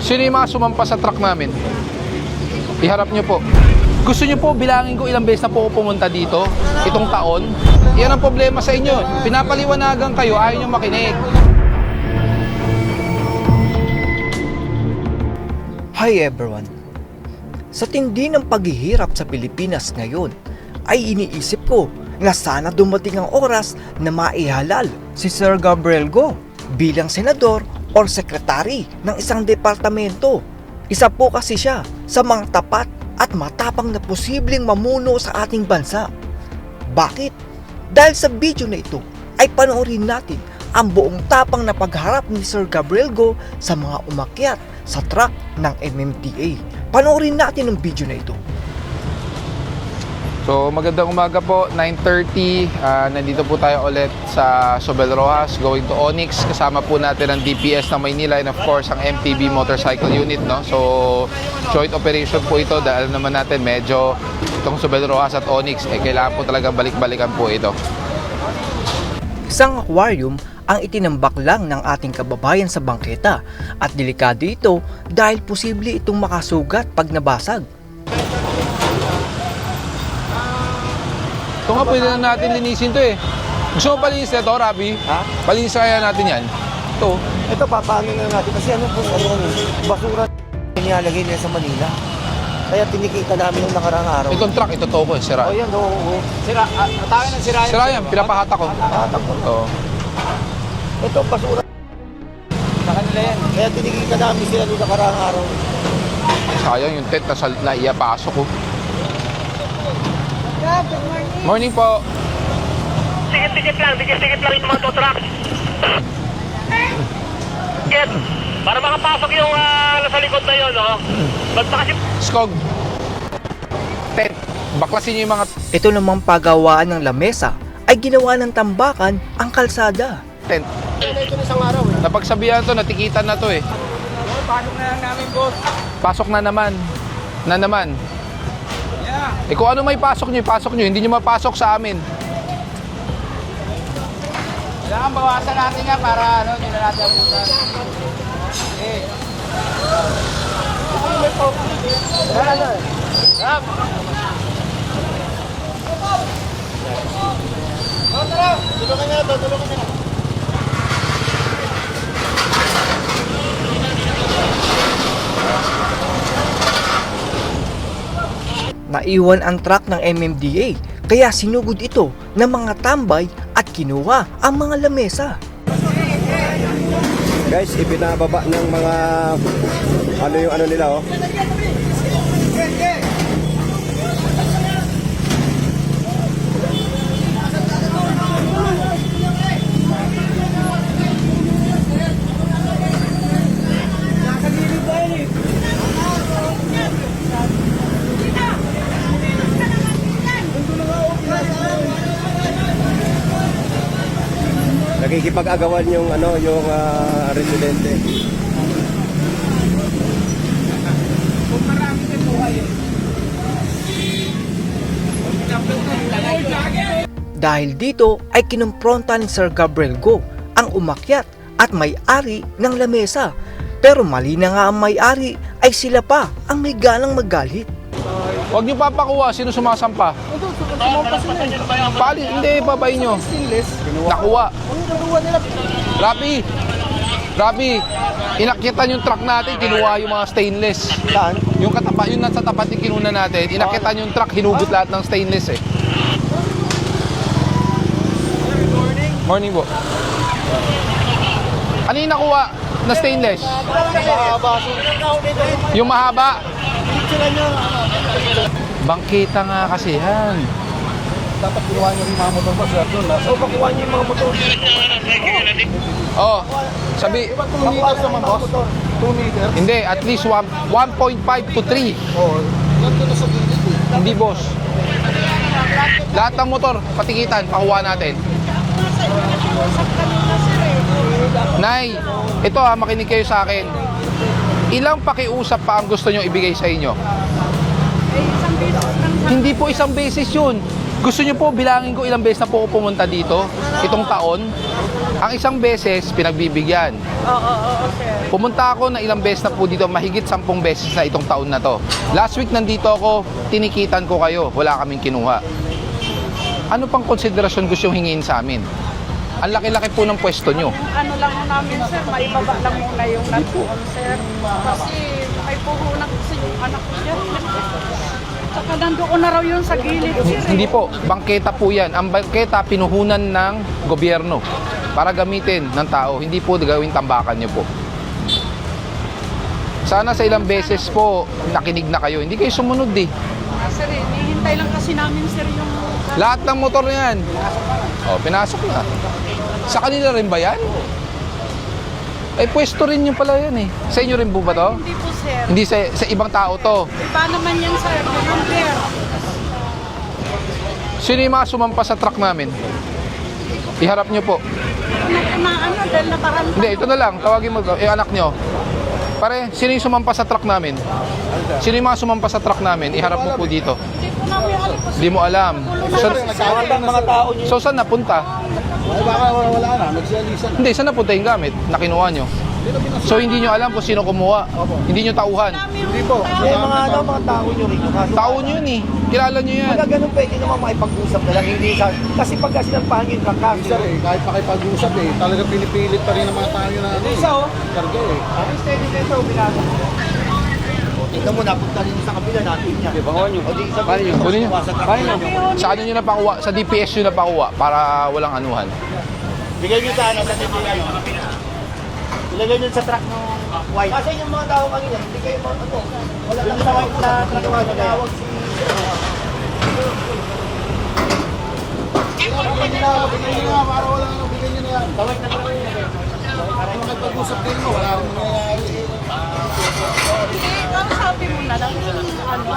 Sino yung mga sumampa sa truck namin? Iharap nyo po. Gusto nyo po bilangin ko ilang beses na po ako pumunta dito itong taon? Yan ang problema sa inyo. Pinapaliwanagan kayo, ayaw nyo makinig. Hi everyone! Sa tindi ng paghihirap sa Pilipinas ngayon, ay iniisip ko na sana dumating ang oras na maihalal si Sir Gabriel Go bilang senador or sekretary ng isang departamento. Isa po kasi siya sa mga tapat at matapang na posibleng mamuno sa ating bansa. Bakit? Dahil sa video na ito ay panoorin natin ang buong tapang na pagharap ni Sir Gabriel Go sa mga umakyat sa truck ng MMDA. Panoorin natin ang video na ito. So magandang umaga po, 9.30. Ah, nandito po tayo ulit sa Sobel Rojas, going to Onyx. Kasama po natin ang DPS ng Maynila and of course ang MTB Motorcycle Unit. No? So joint operation po ito dahil naman natin medyo itong Sobel Rojas at Onyx, eh, kailangan po talagang balik-balikan po ito. Isang aquarium ang itinambak lang ng ating kababayan sa bangketa at delikado ito dahil posible itong makasugat pag nabasag. Ito nga pwede na natin linisin to eh. Gusto mo palinis na ito, Rabi? Ha? Palinis kaya natin yan. Ito. Ito, papaano na natin? Kasi ano po, ano, basura nilalagay nila sa Manila. Kaya tinikita namin nung nakarang araw. Itong truck, ito to ko eh, sira. O yan, oo, oo. Sira, uh, atake ng sira Sira yan, pinapahata ko. Tatakbo na. Oo. Ito, basura. sa kanila yan. Kaya tinikita namin sila nung nakarang araw. Sayang yung tent na, na iyapasok ko. Morning po. Tikit-tikit lang, tikit-tikit lang yung mga tow truck. Get, para makapasok yung ah, nasa likod na yun, no? Basta kasi Skog. Tent. Baklasin niyo yung mga Ito namang pagawaan ng lamesa ay ginawa ng tambakan ang kalsada. tent. Ito na isang araw eh. Napagsabihan to, natikitan na to eh. Pasok na lang namin, boss. Pasok na naman. Na naman. Eh kung ano may pasok nyo, pasok nyo. Hindi nyo mapasok sa amin. Kailangan bawasan natin nga para ano, hindi na natin abutan. Okay. Rap! Tulungan niya ito, tulungan niya. Naiwan ang truck ng MMDA kaya sinugod ito ng mga tambay at kinuha ang mga lamesa. Guys, ipinababa ng mga ano yung ano nila oh. Nakikipag-agawan yung ano yung ah, residente. Dahil dito ay kinumpronta ni Sir Gabriel Go ang umakyat at may-ari ng lamesa. Pero mali na nga ang may-ari ay sila pa ang may galang magalit. Huwag nyo papakuha. Sino sumasampa? Pali, hindi, babay nyo. Nakuha. Rabi, Rabi, inakitan yung truck natin, kinuha yung mga stainless. Saan? Yung katapa, yung nasa tapat yung kinuna natin, inakitan yung truck, hinugot lahat ng stainless eh. Morning po. Ano yung nakuha na stainless? Yung mahaba? Bangkita nga kasi yan. Dapat kinuha niyo yung mga motor pa sir doon. So, pakuha niyo yung mga motor. Oh, sabi, 2 meters naman boss. 2 meters. hindi, at least one- 1.5 to 3. Oo. Ganito na sa gilid eh. Hindi boss. Lahat ng motor, patikitan, pakuha natin. Nay, ito ha, makinig kayo sa akin. Ilang pakiusap pa ang gusto nyo ibigay sa inyo? Hindi po isang beses yun. Gusto niyo po bilangin ko ilang beses na po ako pumunta dito itong taon? Ang isang beses, pinagbibigyan. Oo, oo, oo, sir. Pumunta ako na ilang beses na po dito, mahigit sampung beses na itong taon na to. Last week nandito ako, tinikitan ko kayo, wala kaming kinuha. Ano pang konsiderasyon gusto yung hingin sa amin? Ang laki-laki po ng pwesto nyo. Ano lang namin, sir, maibaba lang muna yung natuon, sir. Kasi may puhunan kasi yung anak ko dyan. Saka nandoon na raw yun sa gilid, sir. eh. Hindi po, bangketa po yan. Ang bangketa pinuhunan ng gobyerno para gamitin ng tao. Hindi po gawing tambakan nyo po. Sana sa ilang beses po nakinig na kayo. Hindi kayo sumunod eh. Ah, Sir, eh, nihintay lang kasi namin, sir, yung... Lahat ng motor na yan. O, pinasok na. Sa kanila rin ba yan? Ay, pwesto rin yung pala yan eh. Sa inyo rin po ba to? Hindi po, sir. Hindi sa, sa ibang tao to. Iba naman yan, sir. Number. Sino yung mga sumampas sa truck namin? Iharap nyo po. Ano, na, ano, dahil nakaranta. Hindi, ito na lang. Tawagin mo yung anak nyo. Pare, sino yung sumampas sa truck namin? Sino yung mga sumampas sa truck namin? Iharap mo po dito. Hindi mo alam. So, mga tao so saan napunta? Baka wala na, nagsiyalisan. Hindi, saan napunta yung gamit na kinuha nyo? So hindi nyo alam kung sino kumuha. Hindi nyo tauhan. Hindi Eh, po. mga ano, mga tao niyo rin. Kaso, Tao nyo yun eh. Kilala nyo yan. Pagka ganun pwede naman makipag-usap na lang, hindi sa... Kasi pagka sinampahan yung truck kaso, Sir, eh, kahit makipag-usap eh, talaga pinipilit pa rin ng mga tao na ano. Isa, oh. Karga eh. Ang steady dito, binasa. Tingnan mo, napunta rin sa kabila natin yan. Di ba, nyo? O di, isa pa rin. Kunin nyo. nyo. Sa ano nyo napakuha? Sa DPS nyo napakuha para walang anuhan. Bigay nyo sa ano, sa ano. Ilagay nyo sa truck ng white. Kasi yung mga tao kanina, hindi kayo mga ano. Wala lang sa white na truck na tinawag si... Bigyan nyo na, para wala na, bigyan nyo na yan. Tawag na truck yun. Para makipag-usap din mo, wala rin mangyayari. Ikaw sabi mo na lang ano,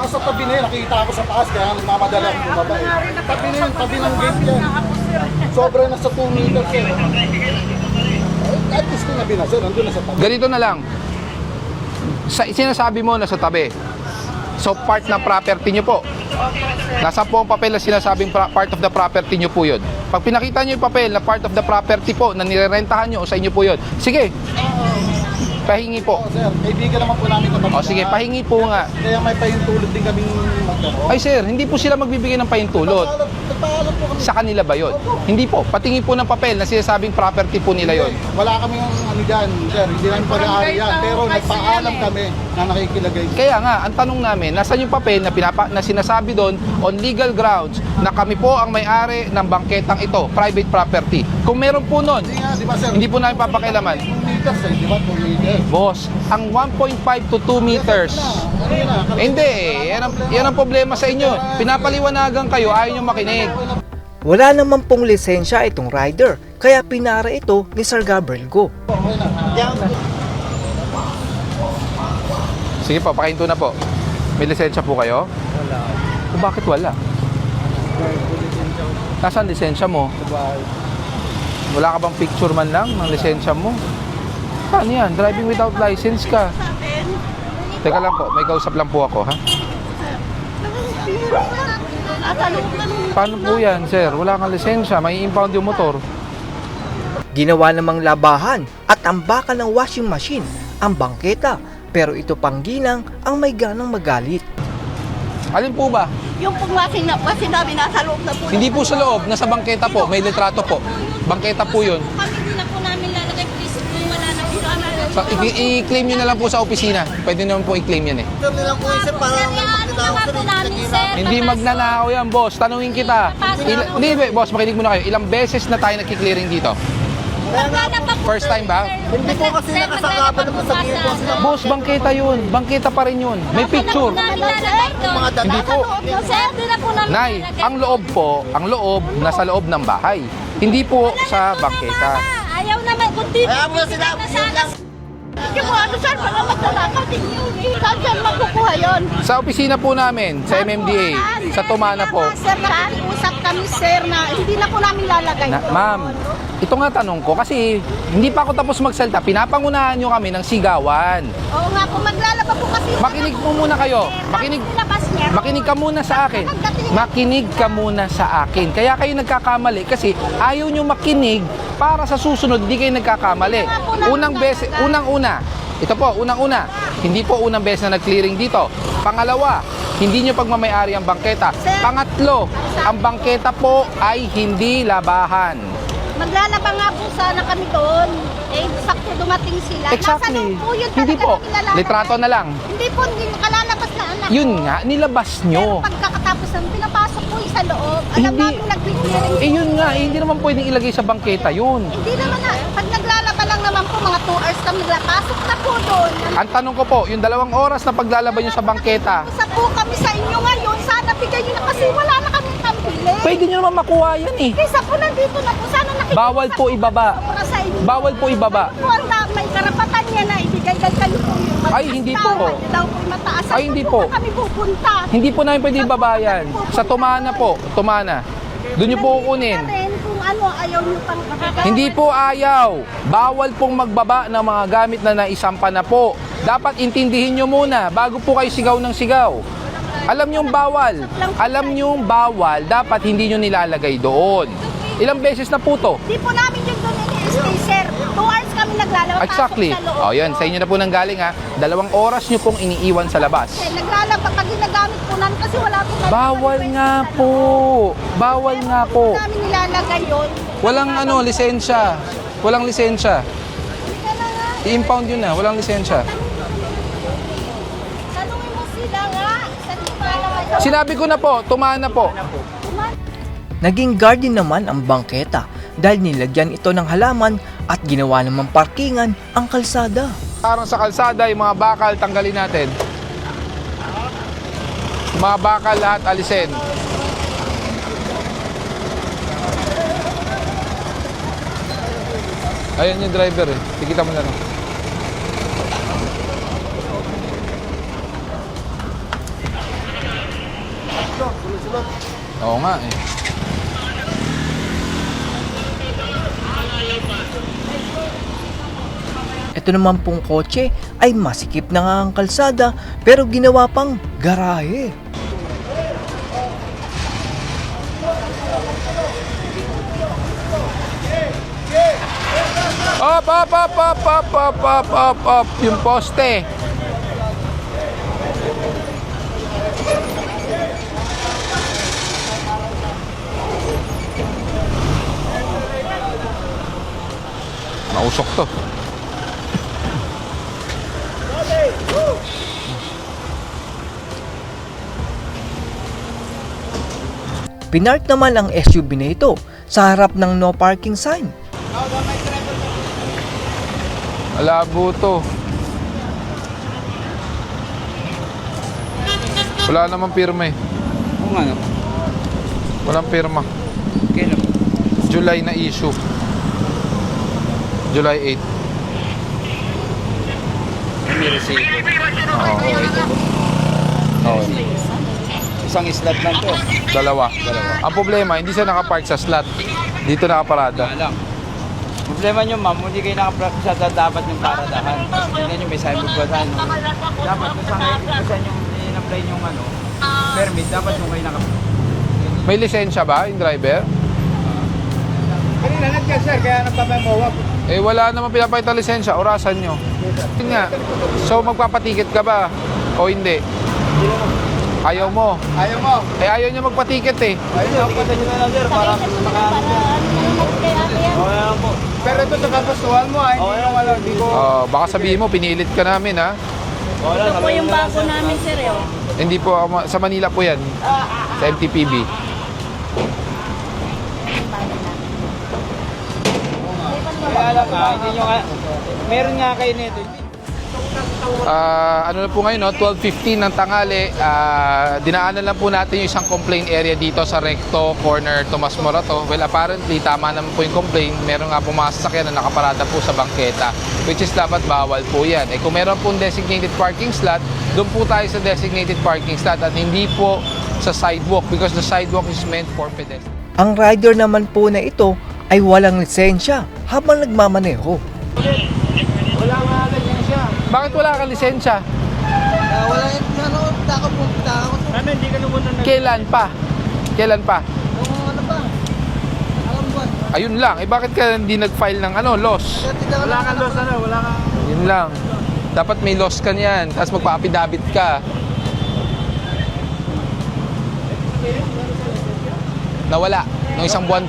Tapos sa tabi na yun, nakikita ako sa taas, kaya nagmamadala akong bumaba eh. Tabi na yun, tabi ng gate yan. Sobra na sa 2 meters eh. At least kung nabi na, sir, nandun na sa tabi. Ganito na lang. Sa, sinasabi mo na sa tabi. So part ng property nyo po. Nasa po ang papel na sinasabing part of the property nyo po yun. Pag pinakita nyo yung papel na part of the property po na nirerentahan nyo sa inyo po yun, sige, pahingi po. Oh, sir, kaibigan naman po namin katabi. O sige, pahingi po nga. Kaya may pahintulot din kaming magkano. Ay sir, hindi po sila magbibigay ng pahintulot. Nagpaalam po kami. Sa kanila ba yun? Hindi po. Patingin po ng papel na sinasabing property po nila yon. Wala kami yung ano dyan, sir. Hindi namin pag-aari yan. Pero nagpaalam kami na nakikilagay. Kaya nga, ang tanong namin, nasan yung papel na, pinapa, na sinasabi doon on legal grounds na kami po ang may-ari ng bangketang ito, private property. Kung meron po nun, Hindi nga, di ba sir? hindi po namin papakialaman. 2 meters eh, di ba? 2 meters. Boss, ang 1.5 to 2 meters, hindi, yan ang, yan ang problema sa inyo. Pinapaliwanagan kayo, ayaw nyo makinig. Wala naman pong lisensya itong rider, kaya pinara ito ni Sir Gabriel Go. Sige po, pakinto na po. May lisensya po kayo? Wala. bakit wala? Nasaan lisensya mo? Wala ka bang picture man lang ng lisensya mo? Paano yan? Driving without license ka. Teka lang po, may kausap lang po ako, ha? Paano po yan, sir? Wala kang lisensya, may impound yung motor. Ginawa namang labahan at tambakan ng washing machine ang bangketa, pero ito pang ginang ang may ganang magalit. Alin po ba? Yung pong masing na, sinabi nasa loob na po. Hindi po sa loob, nasa bangketa po, may litrato po. Bangketa po yun. I- i-claim nyo na lang po sa opisina. Pwede naman po i-claim yan eh. Sir, ano naman po namin, sir? Hindi magnanakaw yan, boss. Tanungin kita. Hindi, be- boss, makinig muna kayo. Ilang beses na tayo nagki-clearing dito? First time ba? Hindi po kasi nakasakapan naman sa gilid po sila. Boss, bangketa yun. Bangketa pa rin yun. May picture. Hindi po. Sir, na po namin Nay, ang loob po, ang loob, nasa loob ng bahay. Hindi po sa bangketa. Ayaw di Ayaw mo sila, yun lang. Yung ano sir, baka maglalakaw din yun eh. Saan sir makukuha yun? Sa opisina po namin, sa MMDA, sa Tumana po. Sir, nakiusap kami sir na hindi na po namin lalagay Na, ma'am, ito nga tanong ko kasi hindi pa ako tapos magsalita. Pinapangunahan nyo kami ng sigawan. Oo nga po, maglalaba po kasi Makinig po muna kayo. Makinig, makinig ka muna sa akin. Makinig ka muna sa akin. Kaya kayo nagkakamali kasi ayaw nyo makinig para sa susunod hindi kayo nagkakamali. Unang beses, unang-una, ito po, unang-una, hindi po unang beses na nag-clearing dito. Pangalawa, hindi nyo pagmamayari ang bangketa. Pangatlo, ang bangketa po ay hindi labahan. Maglalaba nga po sana kami doon. Eh, sakto dumating sila. Nasa Exactly. loob po yun Hindi po. Litrato na lang. Hindi po, hindi nakalalabas na anak. Yun nga, nilabas Pero nyo. pagkakatapos ng pinapasok po yung sa loob, alam Hindi. namin nag-clearing. Eh yun nga, eh, hindi naman pwedeng ilagay sa bangketa yun. Hindi naman na, pag naglalaba lang naman po, mga 2 hours kami nagpasok na po doon. Ang tanong ko po, yung dalawang oras na paglalaba nyo sa bangketa, Usap po kami sa inyo ngayon, sana bigay nyo na kasi wala na kami pambili. pwede nyo naman makuha yan eh. Kaysa po nandito na po, sana nakikita Bawal po ibaba. Sa inyo. Bawal po ibaba. Ano po ang da- may karapatan niya na ibigay dahil kayo po yung Ay, hindi po. Tawad daw po yung mataas. Ay, hindi po. na kami pupunta. Hindi po namin pwede ibaba yan. Sa Tumana po, Tumana. Doon nyo po kukunin. Ano, ayaw nyo pang ibigay. Hindi po ayaw. Bawal pong magbaba ng mga gamit na naisampa na po. Dapat intindihin nyo muna bago po kayo sigaw ng sigaw. Alam nyo bawal. Alam nyo bawal. Dapat hindi nyo nilalagay doon. Ilang beses na po to? Hindi po namin yung doon ini-stay, sir. 2 hours kami naglalaba. Exactly. sa loob. O yan, sa inyo na po nang galing ha. Dalawang oras nyo pong iniiwan sa labas. Eh, naglalaba pag ginagamit po namin kasi wala po kami. Bawal nga po. Bawal nga po. Hindi namin nilalagay yun. Walang ano, lisensya. Walang lisensya. I-impound yun na. Walang lisensya. Tanungin mo sila nga. Sinabi ko na po, tumana po. Naging garden naman ang bangketa dahil nilagyan ito ng halaman at ginawa namang parkingan ang kalsada. Parang sa kalsada, yung mga bakal, tanggalin natin. Mga bakal lahat, alisin. Ayan yung driver eh. Tikita mo na lang. Oo nga eh. Ito naman pong kotse ay masikip na nga ang kalsada pero ginawa pang garahe. Up, up, up, up, up, up, up, up, up. Yung poste. Nausok to. Pinark naman ang SUV na ito sa harap ng no parking sign. Malabo to. Wala namang pirma eh. Oo nga, no? Walang pirma. Kailan? July na issue. July 8. May resibo. Oo. Oo. Isang slot lang to. Dalawa. Ang problema, hindi siya nakapark sa slot. Dito nakaparada. Wala lang. Problema nyo ma'am, hindi kayo nakapractice sa dapat yung paradahan. Tingnan nyo may signboard ba sa ano. Dapat kung saan kayo kung saan yung in-apply yung ano, permit, dapat yung kayo naka May lisensya ba yung driver? Kanina nandiyan sir, kaya nagpapamawag. Eh wala naman pinapakita lisensya, orasan nyo. Yun nga. So magpapatikit ka ba? O hindi? Ayaw mo. Ayaw mo. Eh ayaw niya magpatikit eh. Ayaw, pata nyo na lang sir, para maka... Okay lang po. Pero ito sa kagustuhan mo, ay hindi yung wala, hindi ko... Oh, baka sabihin mo, pinilit ka namin ha. Wala, Ito po yung bago namin, sir. eh, oh. Hindi po, ako ma- sa Manila po yan. Sa MTPB. Kaya lang nga, hindi nyo nga... Meron nga kayo nito. Ah, ano na po ngayon, no? 12.15 ng tangali. Ah, dinaanan lang po natin yung isang complaint area dito sa Recto Corner Tomas Morato. Well, apparently, tama naman po yung complaint. Meron nga po mga sasakyan na nakaparada po sa bangketa, which is dapat bawal po yan. Eh, kung meron pong designated parking slot, doon po tayo sa designated parking slot at hindi po sa sidewalk because the sidewalk is meant for pedestrians. Ang rider naman po na ito ay walang lisensya habang nagmamaneho. Wala nga. Bakit wala kang lisensya? wala yung ano, taka po, taka ko. Ano, hindi ka naman na Kailan pa? Kailan pa? ano ba? Alam ba? Ayun lang. Eh bakit ka hindi nag-file ng ano, loss? Wala kang loss, ano, wala kang... Yun lang. Dapat may loss ka niyan. Tapos magpa-affidavit ka. Nawala. Nung isang buwan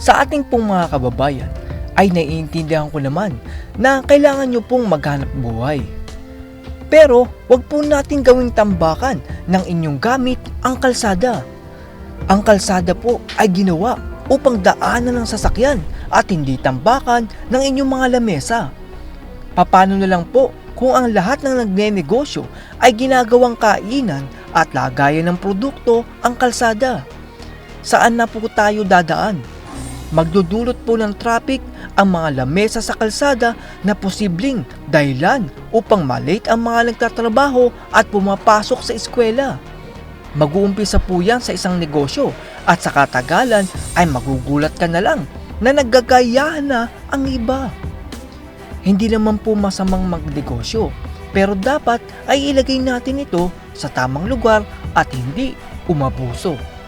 Sa ating pong mga kababayan ay naiintindihan ko naman na kailangan nyo pong maghanap buhay. Pero wag po natin gawing tambakan ng inyong gamit ang kalsada. Ang kalsada po ay ginawa upang daanan ng sasakyan at hindi tambakan ng inyong mga lamesa. Paano na lang po kung ang lahat ng nagnenegosyo ay ginagawang kainan at lagayan ng produkto ang kalsada? Saan na po tayo dadaan? Magdudulot po ng traffic ang mga lamesa sa kalsada na posibleng dahilan upang malate ang mga nagtatrabaho at pumapasok sa eskwela. Mag-uumpisa po yan sa isang negosyo at sa katagalan ay magugulat ka na lang na naggagayahan na ang iba. Hindi naman po masamang magnegosyo pero dapat ay ilagay natin ito sa tamang lugar at hindi umabuso.